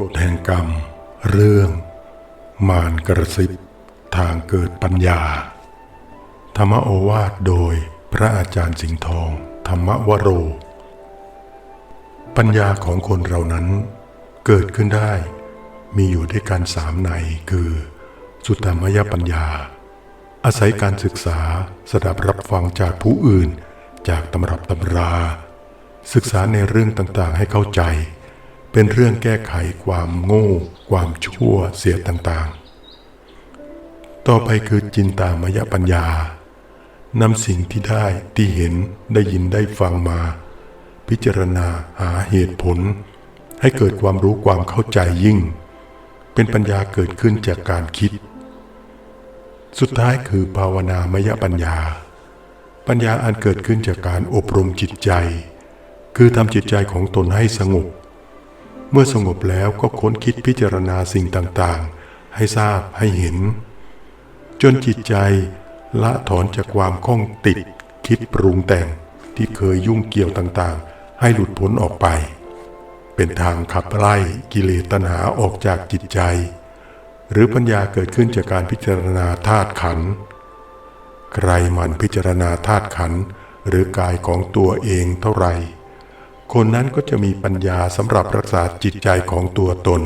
ฎแห่งกรรม เรื่อง มารกระซิบ ทางเกิดปัญญา ธรรมโอวาทโดยพระอาจารย์สิงห์ทอง ธรรมวโร ปัญญาของคนเรานั้น เกิดขึ้นได้ มีอยู่ด้วยกันสามในคือ สุตตมยปัญญา อาศัยการศึกษาสดับรับฟังจากผู้อื่น จากตำรับตำรา ศึกษาในเรื่องต่างๆให้เข้าใจ เป็นเรื่องแก้ไขความโง่ ความชั่วเสียต่างๆ ต่อไปคือจินตามยปัญญานำสิ่งที่ได้ที่เห็นได้ยินได้ฟังมา พิจารณาหาเหตุผล ให้เกิดความรู้ความเข้าใจยิ่ง เป็นปัญญาเกิดขึ้นจากการคิด สุดท้ายคือภาวนามยปัญญา ปัญญาอันเกิดขึ้นจากการอบรมจิตใจ คือทำจิตใจของตนให้สงบ เมื่อสงบแล้วก็ค้นคิดพิจารณาสิ่งต่างๆ ให้ทราบให้เห็น จนจิตใจละถอนจากความข้องติด คิดปรุงแต่งที่เคยยุ่งเกี่ยวต่างๆ ให้หลุดพ้นออกไป เป็นทางขับไล่กิเลสตัณหาออกจากจิตใจ หรือปัญญาเกิดขึ้นจากการพิจารณาธาตุขันธ์ใครหมันพิจารณาธาตุขันธ์หรือกายของตัวเองเท่าไหร่ คนนั้นก็จะมีปัญญาสำหรับรักษาจิตใจของตัวตน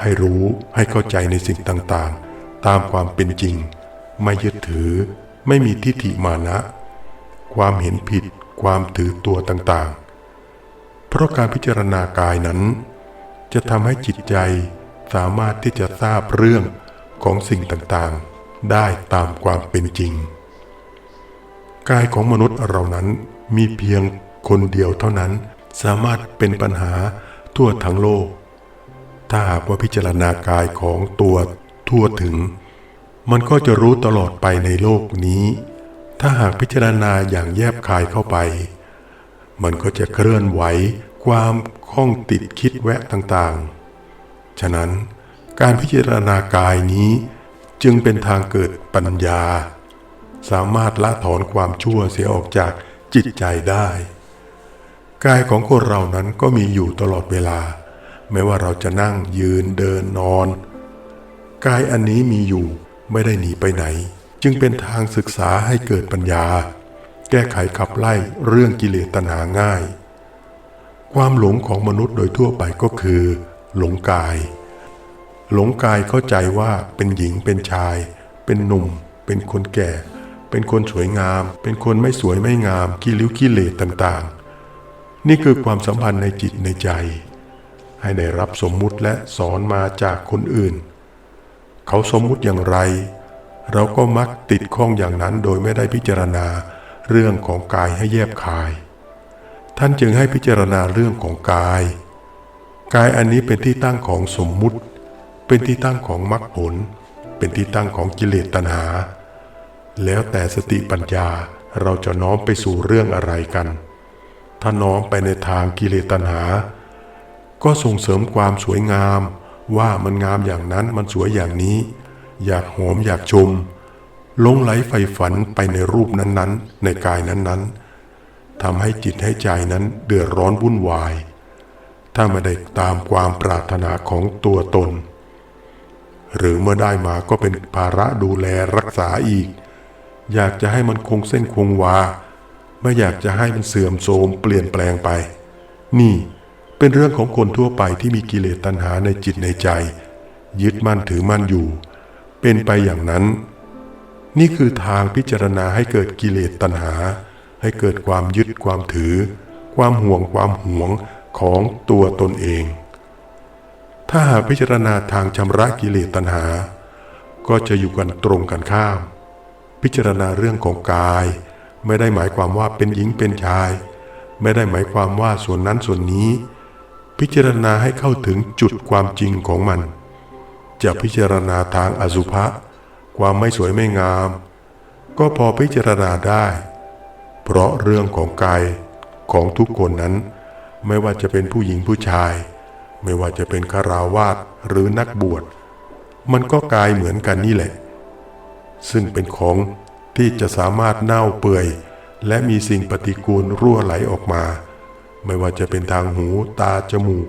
ให้รู้ให้เข้าใจในสิ่งต่างๆ ตามความเป็นจริง ไม่ยึดถือ ไม่มีทิฏฐิมานะ ความเห็นผิด ความถือตัวต่างๆ เพราะการพิจารณากายนั้น จะทำให้จิตใจสามารถที่จะทราบเรื่องของสิ่งต่างๆ ได้ตามความเป็นจริง กายของมนุษย์เรานั้นมีเพียง คนเดียวเท่านั้นสามารถเป็นปัญหาทั่วทั้งโลก ถ้าหากว่าพิจารณากายของตัวทั่วถึง มันก็จะรู้ตลอดไปในโลกนี้ ถ้าหากพิจารณาอย่างแยบคายเข้าไป มันก็จะเคลื่อนไหวความข้องติดคิดแวะต่างๆ ฉะนั้นการพิจารณากายนี้จึงเป็นทางเกิดปัญญา สามารถละถอนความชั่วเสียออกจากจิตใจได้ กายของคนเรานั้นก็มีอยู่ตลอดเวลา ไม่ว่าเราจะนั่งยืนเดินนอน กายอันนี้มีอยู่ไม่ได้หนีไปไหน จึงเป็นทางศึกษาให้เกิดปัญญา แก้ไขขับไล่เรื่องกิเลสตัณหาง่าย ความหลงของมนุษย์โดยทั่วไปก็คือ หลงกาย หลงกายเข้าใจว่าเป็นหญิงเป็นชาย เป็นหนุ่ม เป็นคนแก่ เป็นคนสวยงาม เป็นคนไม่สวยไม่งามขี้ริ้วขี้เหร่ต่างๆ นี่คือความสัมพันธ์ในจิตในใจ ให้ได้รับสมมุติและสอนมาจากคนอื่น เขาสมมุติอย่างไร เราก็มักติดข้องอย่างนั้นโดยไม่ได้พิจารณาเรื่องของกายให้แยบคาย ท่านจึงให้พิจารณาเรื่องของกาย กายอันนี้เป็นที่ตั้งของสมมุติ เป็นที่ตั้งของมรรคผล เป็นที่ตั้งของกิเลสตัณหา แล้วแต่สติปัญญาเราจะน้อมไปสู่เรื่องอะไรกัน ถ้าน้อมไปในทางกิเลสตัณหา ก็ส่งเสริมความสวยงาม ว่ามันงามอย่างนั้นมันสวยอย่างนี้ อยากหอมอยากชมลงไหลใฝ่ฝันไปในรูปนั้นๆ ในกายนั้นๆทำให้จิตให้ใจนั้นเดือดร้อนวุ่นวาย ถ้าไม่ได้ตามความปรารถนาของตัวตน หรือเมื่อได้มาก็เป็นภาระดูแลรักษาอีก อยากจะให้มันคงเส้นคงวา ไม่อยากจะให้มันเสื่อมโทรมเปลี่ยนแปลงไป นี่เป็นเรื่องของคนทั่วไปที่มีกิเลสตัณหาในจิตในใจ ยึดมั่นถือมั่นอยู่ เป็นไปอย่างนั้น นี่คือทางพิจารณาให้เกิดกิเลสตัณหา ให้เกิดความยึดความถือ ความห่วงความหวงของตัวตนเอง ถ้าหากพิจารณาทางชำระกิเลสตัณหา ก็จะอยู่กันตรงกันข้าม พิจารณาเรื่องของกาย ไม่ได้หมายความว่าเป็นหญิงเป็นชาย ไม่ได้หมายความว่าส่วนนั้นส่วนนี้ พิจารณาให้เข้าถึงจุดความจริงของมัน จะพิจารณาทางอสุภะความไม่สวยไม่งาม ก็พอพิจารณาได้ เพราะเรื่องของกายของทุกคนนั้น ไม่ว่าจะเป็นผู้หญิงผู้ชาย ไม่ว่าจะเป็นคาราวาสหรือนักบวชมันก็กายเหมือนกันนี่แหละ ซึ่งเป็นของ ที่จะสามารถเน่าเปื่อย และมีสิ่งปฏิกูลรั่วไหลออกมา ไม่ว่าจะเป็นทางหูตาจมูก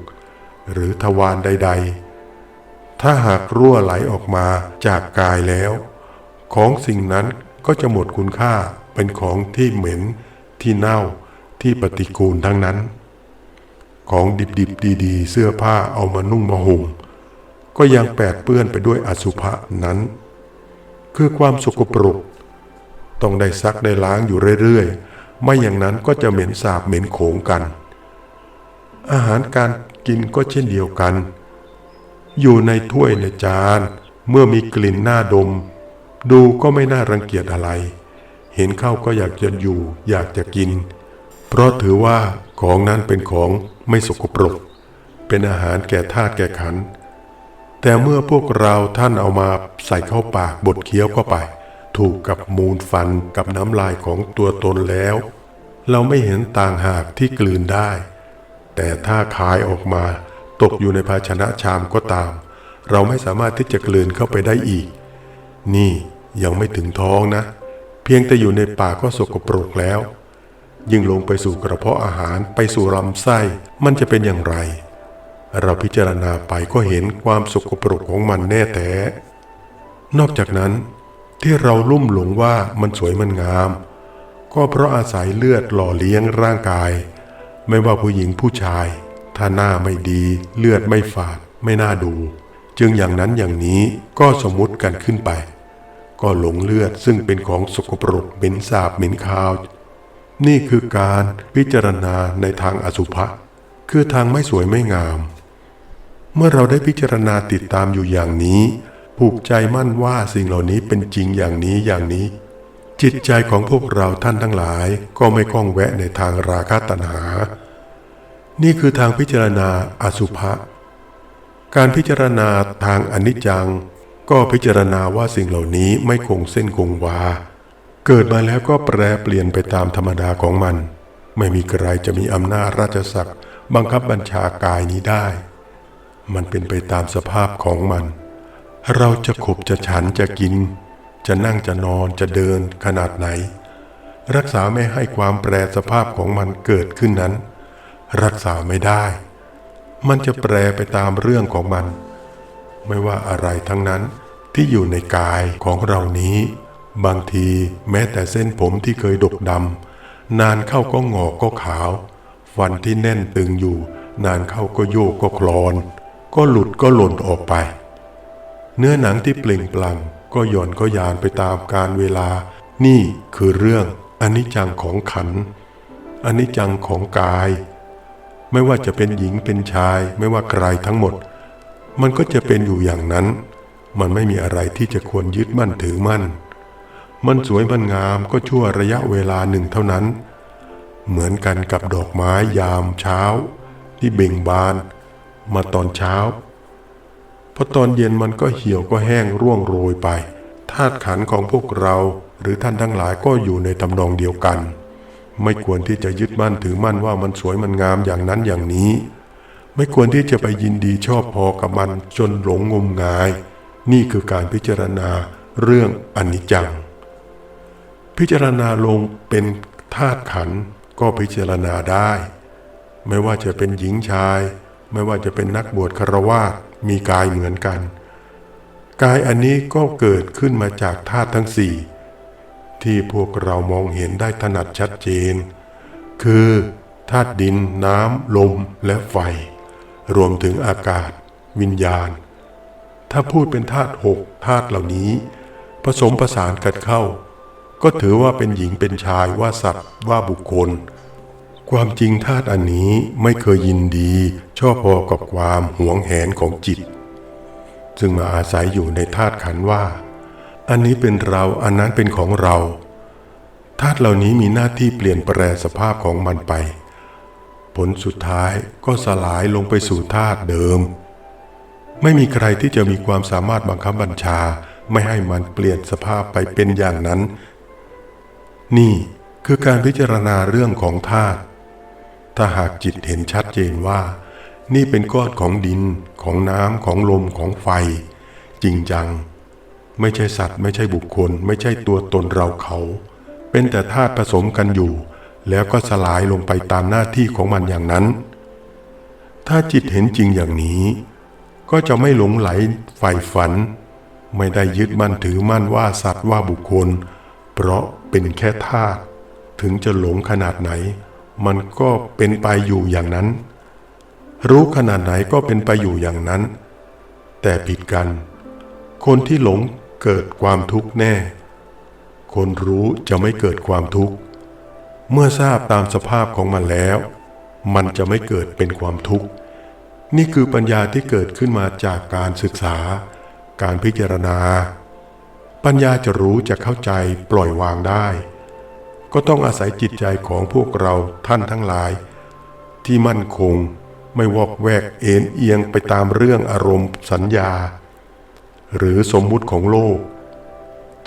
หรือทวารใด ๆ ถ้าหากรั่วไหลออกมาจากกายแล้ว ของสิ่งนั้นก็จะหมดคุณค่าเป็นของที่เหม็นที่เน่าที่ปฏิกูลทั้งนั้น ของดิบๆดีๆ เสื้อผ้าเอามานุ่งมาห่มก็ยังแปดเปื้อนไปด้วยอสุภะนั้น คือความสกปรก ต้องได้ซักได้ล้างอยู่เรื่อยๆ ไม่อย่างนั้นก็จะเหม็นสาบเหม็นโขงกัน อาหารการกินก็เช่นเดียวกัน อยู่ในถ้วยในจาน เมื่อมีกลิ่นหน่าดม ดูก็ไม่น่ารังเกียจอะไร เห็นเข้าก็อยากจะอยู่ อยากจะกิน เพราะถือว่าของนั้นเป็นของไม่สกปรก เป็นอาหารแก่ธาตุแก่ขัน แต่เมื่อพวกเราท่านเอามาใส่เข้าปากบดเคี้ยวเข้าไป ถูกกับมูลฟันกับน้ำลายของตัวตนแล้ว เราไม่เห็นต่างหากที่กลืนได้ แต่ถ้าคายออกมาตกอยู่ในภาชนะชามก็ตาม เราไม่สามารถที่จะกลืนเข้าไปได้อีก นี่ยังไม่ถึงท้องนะ เพียงแต่อยู่ในปากก็สกปรกแล้ว ยิ่งลงไปสู่กระเพาะอาหารไปสู่ลำไส้มันจะเป็นอย่างไร เราพิจารณาไปก็เห็นความสกปรกของมันแน่แท้นอกจากนั้น ที่เราลุ่มหลงว่ามันสวยมันงาม ก็เพราะอาศัยเลือดหล่อเลี้ยงร่างกาย ไม่ว่าผู้หญิงผู้ชาย ถ้าหน้าไม่ดี เลือดไม่ฝาด ไม่น่าดู จึงอย่างนั้นอย่างนี้ก็สมมติกันขึ้นไป ก็หลงเลือดซึ่งเป็นของสกปรกเหม็นสาบเหม็นคาว นี่คือการพิจารณาในทางอสุภะคือทางไม่สวยไม่งาม เมื่อเราได้พิจารณาติดตามอยู่อย่างนี้ ผูกใจมั่นว่าสิ่งเหล่านี้เป็นจริงอย่างนี้อย่างนี้ จิตใจของพวกเราท่านทั้งหลายก็ไม่คล้องแวะในทางราคะตัณหา นี่คือทางพิจารณาอสุภะการพิจารณาทางอนิจจัง ก็พิจารณาว่าสิ่งเหล่านี้ไม่คงเส้นคงวา เกิดมาแล้วก็แปรเปลี่ยนไปตามธรรมดาของมัน ไม่มีใครจะมีอำนาจราชศักดิ์บังคับบัญชากายนี้ได้ มันเป็นไปตามสภาพของมัน เราจะขบจะฉันจะกิน จะนั่งจะนอนจะเดินขนาดไหน รักษาไม่ให้ความแปรสภาพของมันเกิดขึ้นนั้น รักษาไม่ได้ มันจะแปรไปตามเรื่องของมัน ไม่ว่าอะไรทั้งนั้นที่อยู่ในกายของเรานี้ บางทีแม้แต่เส้นผมที่เคยดกดำนานเข้าก็งอกก็ขาวฟันที่แน่นตึงอยู่ นานเข้าก็โยกก็คลอน ก็หลุดก็หล่นออกไป เนื้อหนังที่เปล่งปลั่งก็หย่อนก็ยานไปตามการเวลา นี่คือเรื่องอนิจจังของขันอนิจจังของกาย ไม่ว่าจะเป็นหญิงเป็นชาย ไม่ว่าใครทั้งหมด มันก็จะเป็นอยู่อย่างนั้น มันไม่มีอะไรที่จะควรยึดมั่นถือมั่น มันสวยมันงามก็ชั่วระยะเวลาหนึ่งเท่านั้น เหมือนกันกับดอกไม้ยามเช้า ที่เบ่งบาน มาตอนเช้า พอตอนเย็นมันก็เหี่ยวก็แห้งร่วงโรยไปธาตุขันของพวกเราหรือท่านทั้งหลายก็อยู่ในตำนองเดียวกัน ไม่ควรที่จะยึดมั่นถือมั่นว่ามันสวยมันงามอย่างนั้นอย่างนี้ ไม่ควรที่จะไปยินดีชอบพอกับมันจนหลงงมงาย นี่คือการพิจารณาเรื่องอนิจจัง พิจารณาลงเป็นธาตุขันก็พิจารณาได้ ไม่ว่าจะเป็นหญิงชาย ไม่ว่าจะเป็นนักบวชคารวาส มีกายเหมือนกัน กายอันนี้ก็เกิดขึ้นมาจากธาตุทั้งสี่ที่พวกเรามองเห็นได้ถนัดชัดเจน คือธาตุดิน น้ำ ลมและไฟ รวมถึงอากาศ วิญญาณ ถ้าพูดเป็นธาตุหกธาตุเหล่านี้ ผสมผสานกันเข้า ก็ถือว่าเป็นหญิงเป็นชายว่าสัตว์ว่าบุคคล ความจริงธาตุอันนี้ไม่เคยยินดี ชอบพอกับความหวงแหนของจิต ซึ่งมาอาศัยอยู่ในธาตุขันว่า อันนี้เป็นเราอันนั้นเป็นของเราธาตุเหล่านี้มีหน้าที่เปลี่ยนแปลสภาพของมันไป ผลสุดท้ายก็สลายลงไปสู่ธาตุเดิม ไม่มีใครที่จะมีความสามารถบังคับบัญชาไม่ให้มันเปลี่ยนสภาพไปเป็นอย่างนั้น นี่คือการพิจารณาเรื่องของธาตุ ถ้าหากจิตเห็นชัดเจนว่า นี่เป็นก้อนของดินของน้ำของลมของไฟ จริงจัง ไม่ใช่สัตว์ ไม่ใช่บุคคล ไม่ใช่ตัวตนเราเขา เป็นแต่ธาตุผสมกันอยู่ แล้วก็สลายลงไปตามหน้าที่ของมันอย่างนั้น ถ้าจิตเห็นจริงอย่างนี้ ก็จะไม่หลงไหลใฝ่ฝัน ไม่ได้ยึดมั่นถือมั่นว่าสัตว์ว่าบุคคล เพราะเป็นแค่ธาตุถึงจะหลงขนาดไหน มันก็เป็นไปอยู่อย่างนั้น รู้ขนาดไหนก็เป็นไปอยู่อย่างนั้น แต่ผิดกัน คนที่หลงเกิดความทุกข์แน่ คนรู้จะไม่เกิดความทุกข์ เมื่อทราบตามสภาพของมันแล้ว มันจะไม่เกิดเป็นความทุกข์ นี่คือปัญญาที่เกิดขึ้นมาจากการศึกษา การพิจารณา ปัญญาจะรู้จะเข้าใจปล่อยวางได้ ก็ต้องอาศัยจิตใจของพวกเราท่านทั้งหลาย ที่มั่นคงไม่วอกแวกเอ็นเอียงไปตามเรื่องอารมณ์สัญญา หรือสมมุติของโลก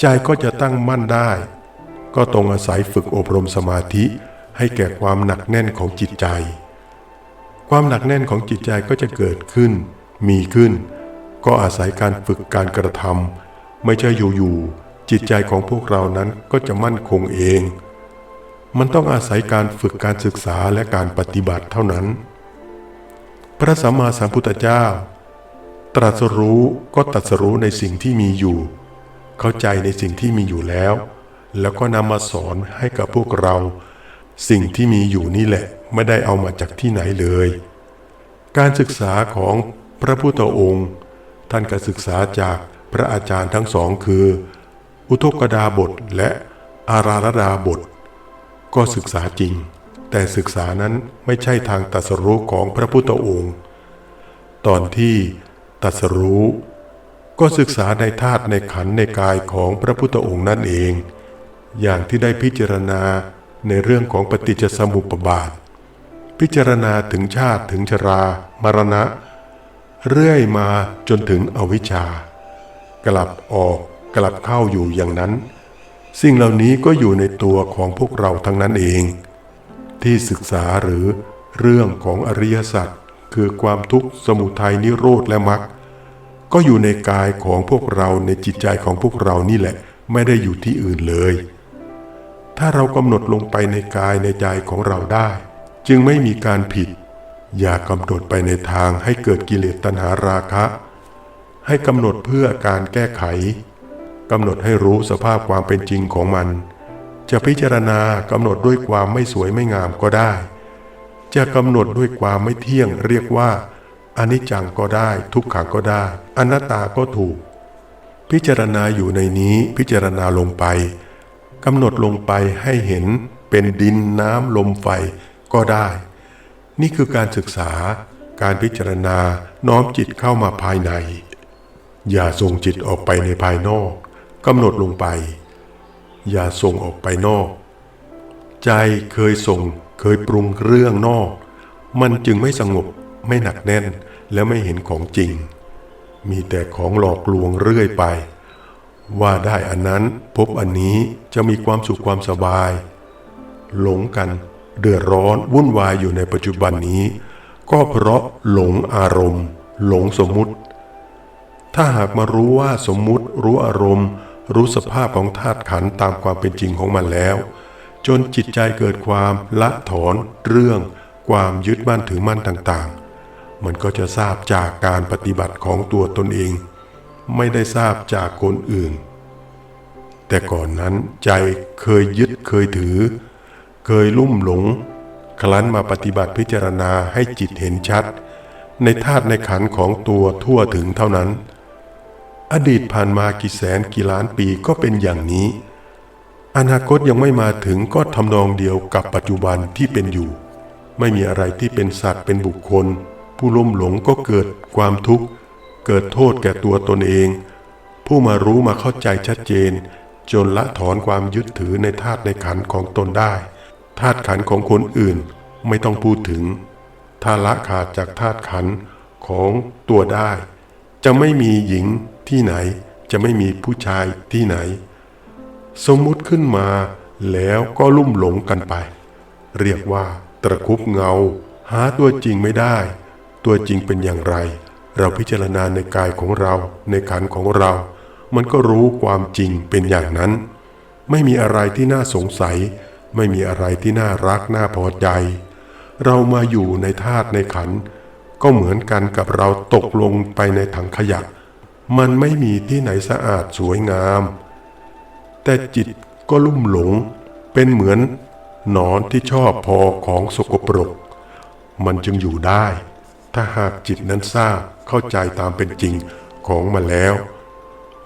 ใจก็จะตั้งมั่นได้ ก็ต้องอาศัยฝึกอบรมสมาธิให้แก่ความหนักแน่นของจิตใจ ความหนักแน่นของจิตใจก็จะเกิดขึ้น มีขึ้น ก็อาศัยการฝึกการกระทำไม่ใช่อยู่ๆจิตใจของพวกเรานั้นก็จะมั่นคงเอง มันต้องอาศัยการฝึกการศึกษาและการปฏิบัติเท่านั้น พระสัมมาสัมพุทธเจ้า ตรัสรู้ก็ตรัสรู้ในสิ่งที่มีอยู่ เข้าใจในสิ่งที่มีอยู่แล้ว แล้วก็นำมาสอนให้กับพวกเรา สิ่งที่มีอยู่นี่แหละไม่ได้เอามาจากที่ไหนเลย การศึกษาของพระพุทธองค์ ท่านก็ศึกษาจากพระอาจารย์ทั้งสองคือ อุทกดาบทและอาราลดาบท ก็ศึกษาจริง แต่ศึกษานั้นไม่ใช่ทางตัสรู้ของพระพุทธองค์ ตอนที่ตัสรู้ ก็ศึกษาในธาตุในขันในกายของพระพุทธองค์นั่นเอง อย่างที่ได้พิจารณาในเรื่องของปฏิจจสมุปบาท พิจารณาถึงชาติถึงชรามรณะ เรื่อยมาจนถึงอวิชชากลับออกกลับเข้าอยู่อย่างนั้น สิ่งเหล่านี้ก็อยู่ในตัวของพวกเราทั้งนั้นเอง ที่ศึกษาหรือเรื่องของอริยสัจคือความทุกข์สมุทัยนิโรธและมรรคก็อยู่ในกายของพวกเราในจิตใจของพวกเรานี่แหละ ไม่ได้อยู่ที่อื่นเลย ถ้าเรากำหนดลงไปในกายในใจของเราได้ จึงไม่มีการผิด อย่ากำหนดไปในทางให้เกิดกิเลสตัณหาราคะ ให้กำหนดเพื่อการแก้ไข กำหนดให้รู้สภาพความเป็นจริงของมัน จะพิจารณากำหนดด้วยความไม่สวยไม่งามก็ได้ จะกำหนดด้วยความไม่เที่ยงเรียกว่าอนิจจังก็ได้ ทุกขังก็ได้ อนัตตาก็ถูก พิจารณาอยู่ในนี้พิจารณาลงไปกำหนดลงไปให้เห็นเป็นดินน้ำลมไฟก็ได้ นี่คือการศึกษาการพิจารณาน้อมจิตเข้ามาภายใน อย่าส่งจิตออกไปในภายนอก กำหนดลงไป อย่าส่งออกไปนอก ใจเคยส่งเคยปรุงเรื่องนอก มันจึงไม่สงบไม่หนักแน่นและไม่เห็นของจริง มีแต่ของหลอกลวงเรื่อยไป ว่าได้อันนั้นพบอันนี้จะมีความสุขความสบาย หลงกันเดือดร้อนวุ่นวายอยู่ในปัจจุบันนี้ ก็เพราะหลงอารมณ์ หลงสมมุติ ถ้าหากมารู้ว่าสมมุติรู้อารมณ์ รู้สภาพของธาตุขันตามความเป็นจริงของมันแล้ว จนจิตใจเกิดความละถอนเรื่อง ความยึดมั่นถือมั่นต่างๆ มันก็จะทราบจากการปฏิบัติของตัวตนเอง ไม่ได้ทราบจากคนอื่น แต่ก่อนนั้นใจเคยยึดเคยถือ เคยลุ่มหลง คลั้นมาปฏิบัติพิจารณาให้จิตเห็นชัด ในธาตุในขันของตัวทั่วถึงเท่านั้น อดีตผ่านมากี่แสนกี่ล้านปีก็เป็นอย่างนี้ อนาคตยังไม่มาถึงก็ทำนองเดียวกับปัจจุบันที่เป็นอยู่ ไม่มีอะไรที่เป็นสัตว์เป็นบุคคล ผู้ล่มหลงก็เกิดความทุกข์ เกิดโทษแก่ตัวตนเอง ผู้มารู้มาเข้าใจชัดเจน จนละถอนความยึดถือในธาตุในขันของตนได้ธาตุขันของคนอื่นไม่ต้องพูดถึงถ้าละขาดจากธาตุขันของตัวได้ จะไม่มีหญิง ที่ไหนจะไม่มีผู้ชายที่ไหน สมมุติขึ้นมาแล้วก็ลุ่มหลงกันไป เรียกว่าตะคุบเงา หาตัวจริงไม่ได้ ตัวจริงเป็นอย่างไร เราพิจารณาในกายของเราในขันของเรา มันก็รู้ความจริงเป็นอย่างนั้น ไม่มีอะไรที่น่าสงสัย ไม่มีอะไรที่น่ารักน่าพอใจ เรามาอยู่ในธาตุในขัน ก็เหมือนกันกับเราตกลงไปในถังขยะ มันไม่มีที่ไหนสะอาดสวยงาม แต่จิตก็ลุ่มหลงเป็นเหมือนหนอนที่ชอบพอของสกปรก มันจึงอยู่ได้ ถ้าหากจิตนั้นทราบเข้าใจตามเป็นจริงของมันแล้ว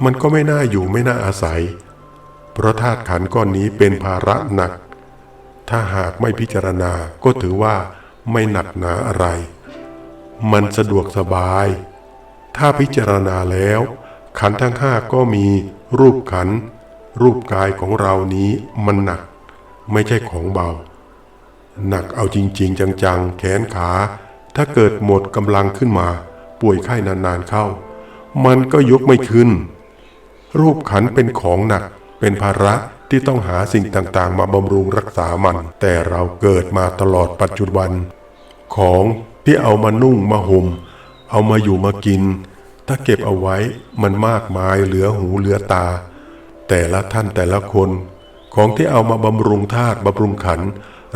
มันก็ไม่น่าอยู่ไม่น่าอาศัย เพราะธาตุขันก้อนนี้เป็นภาระหนัก ถ้าหากไม่พิจารณาก็ถือว่าไม่หนักหนาอะไร มันสะดวกสบาย ถ้าพิจารณาแล้ว ขันทั้งห้าก็มีรูปขัน รูปกายของเรานี้มันหนัก ไม่ใช่ของเบา หนักเอาจริง ๆ จังๆ แขนขา ถ้าเกิดหมดกำลังขึ้นมา ป่วยไข้นานๆเข้า มันก็ยกไม่ขึ้น รูปขันเป็นของหนักเป็นภาระที่ต้องหาสิ่งต่างๆ มาบำรุงรักษามัน แต่เราเกิดมาตลอดปัจจุบัน ของที่เอามานุ่งมาห่ม เอามาอยู่มากิน ถ้าเก็บเอาไว้มันมากมายเหลือหูเหลือตา แต่ละท่านแต่ละคน ของที่เอามาบำรุงธาตุบำรุงขัน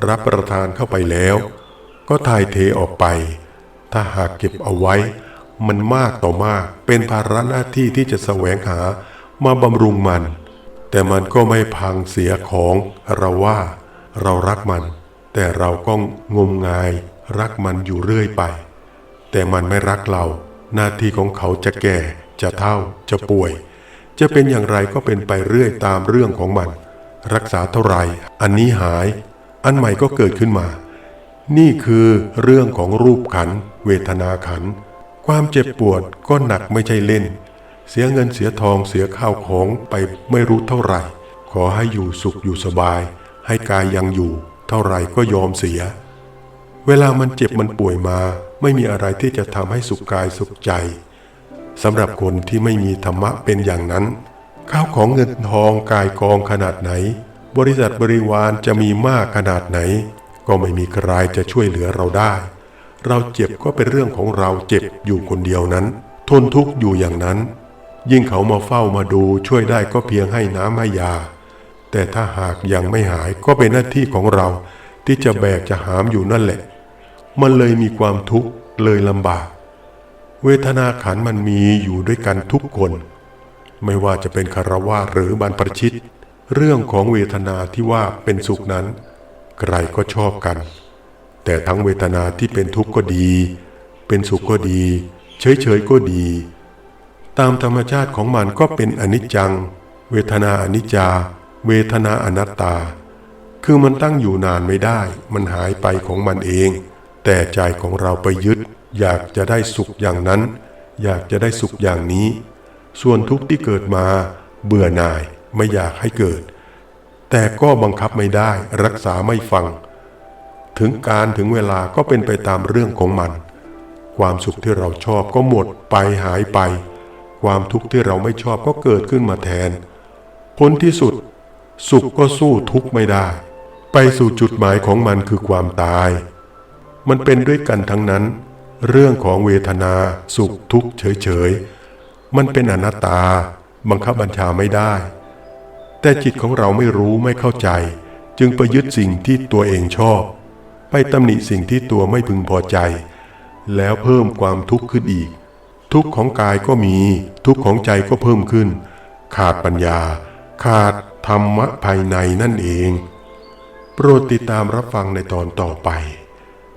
รับประทานเข้าไปแล้ว ก็ถ่ายเทออกไป ถ้าหากเก็บเอาไว้ มันมากต่อมากเป็นภาระหน้าที่ที่จะแสวงหามาบำรุงมัน แต่มันก็ไม่พังเสียของเราว่า เรารักมัน แต่เราก็งมงายรักมันอยู่เรื่อยไป แต่มันไม่รักเรา หน้าที่ของเขาจะแก่ จะเฒ่า จะป่วย จะเป็นอย่างไรก็เป็นไปเรื่อยตามเรื่องของมัน รักษาเท่าไหร่อันนี้หาย อันใหม่ก็เกิดขึ้นมา นี่คือเรื่องของรูปขัน เวทนาขัน ความเจ็บปวดก็หนักไม่ใช่เล่น เสียเงินเสียทองเสียข้าวของไปไม่รู้เท่าไหร่ ขอให้อยู่สุขอยู่สบาย ให้กายยังอยู่ เท่าไหร่ก็ยอมเสีย เวลามันเจ็บมันป่วยมา ไม่มีอะไรที่จะทำให้สุขกายสุขใจสำหรับคนที่ไม่มีธรรมะเป็นอย่างนั้นข้าวของเงินทองกายกองขนาดไหน บริษัทบริวารจะมีมากขนาดไหน ก็ไม่มีใครจะช่วยเหลือเราได้ เราเจ็บก็เป็นเรื่องของเราเจ็บอยู่คนเดียวนั้น ทนทุกข์อยู่อย่างนั้น ยิ่งเขามาเฝ้ามาดูช่วยได้ก็เพียงให้น้ำให้ยา แต่ถ้าหากยังไม่หายก็เป็นหน้าที่ของเราที่จะแบกจะหามอยู่นั่นแหละ มันเลยมีความทุกข์เลยลำบาก เวทนาขันมันมีอยู่ด้วยกันทุกคน ไม่ว่าจะเป็นคารวะหรือบรรพชิต เรื่องของเวทนาที่ว่าเป็นสุขนั้น ใครก็ชอบกัน แต่ทั้งเวทนาที่เป็นทุกข์ก็ดี เป็นสุขก็ดี เฉยๆก็ดี ตามธรรมชาติของมันก็เป็นอนิจจัง เวทนาอนิจจา เวทนาอนัตตา คือมันตั้งอยู่นานไม่ได้ มันหายไปของมันเอง แต่ใจของเราไปยึด อยากจะได้สุขอย่างนั้น อยากจะได้สุขอย่างนี้ ส่วนทุกข์ที่เกิดมา เบื่อหน่ายไม่อยากให้เกิด แต่ก็บังคับไม่ได้รักษาไม่ฟัง ถึงการถึงเวลาก็เป็นไปตามเรื่องของมัน ความสุขที่เราชอบก็หมดไปหายไป ความทุกข์ที่เราไม่ชอบก็เกิดขึ้นมาแทนผลที่สุด สุขก็สู้ทุกข์ไม่ได้ ไปสู่จุดหมายของมันคือความตาย มันเป็นด้วยกันทั้งนั้น เรื่องของเวทนาสุขทุกข์เฉยๆ มันเป็นอนัตตา บังคับบัญชาไม่ได้ แต่จิตของเราไม่รู้ไม่เข้าใจ จึงไปยึดสิ่งที่ตัวเองชอบ ไปตำหนิสิ่งที่ตัวไม่พึงพอใจ แล้วเพิ่มความทุกข์ขึ้นอีก ทุกข์ของกายก็มี ทุกข์ของใจก็เพิ่มขึ้น ขาดปัญญา ขาดธรรมะภายในนั่นเอง โปรดติดตามรับฟังในตอนต่อไป